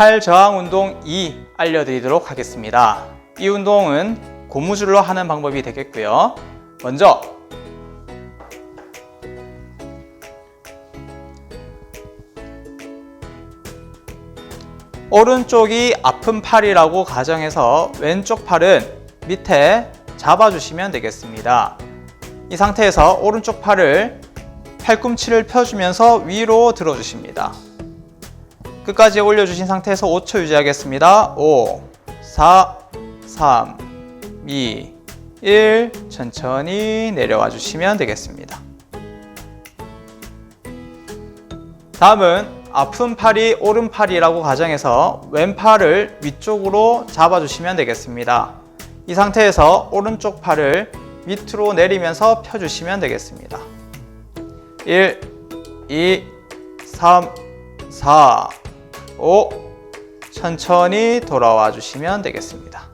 팔 저항 운동 2 알려드리도록 하겠습니다. 이 운동은 고무줄로 하는 방법이 되겠고요. 먼저 오른쪽이 아픈 팔이라고 가정해서 왼쪽 팔은 밑에 잡아주시면 되겠습니다. 이 상태에서 오른쪽 팔을 팔꿈치를 펴주면서 위로 들어주십니다. 끝까지 올려주신 상태에서 5초 유지하겠습니다. 5, 4, 3, 2, 1 천천히 내려와 주시면 되겠습니다. 다음은 아픈 팔이 오른팔이라고 가정해서 왼팔을 위쪽으로 잡아주시면 되겠습니다. 이 상태에서 오른쪽 팔을 밑으로 내리면서 펴주시면 되겠습니다. 1, 2, 3, 4, 5 천천히 돌아와 주시면 되겠습니다.